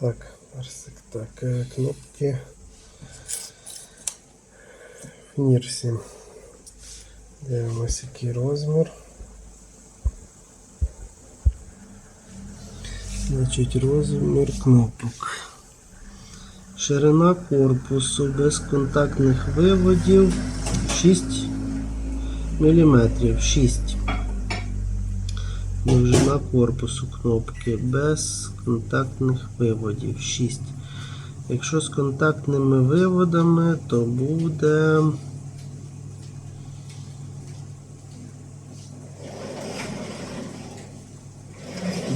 Так, персик, так, е, кнопки. Нірсі. Дивимось, який розмір. Значить, розмір кнопок. Ширина корпусу без контактних виводів 6 мм. 6. Довжина корпусу кнопки без контактних виводів 6. Якщо з контактними виводами, то буде.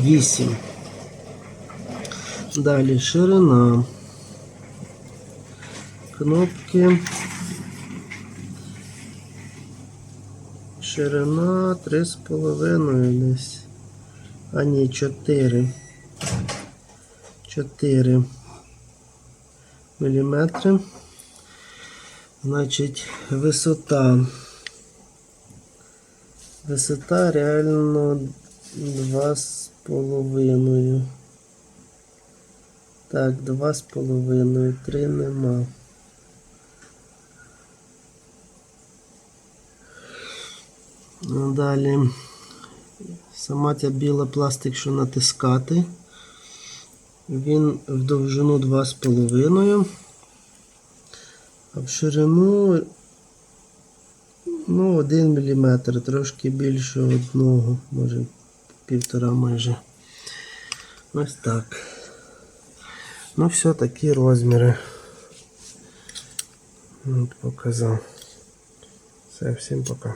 Вісім. Далі ширина. Кнопки. Ширина 3,5 десь. А ні, 4. 4 міліметри. Значить, висота. Висота реально 2,5. Так, 2,5, 3 нема. Ну, Далі сама ця біла пластик, що натискати. Він в довжину 2,5, а в ширину ну, 1 мм, трошки більше одного, може півтора майже. Ось так. Ну, все такі розміри. От показав. Все, всім пока.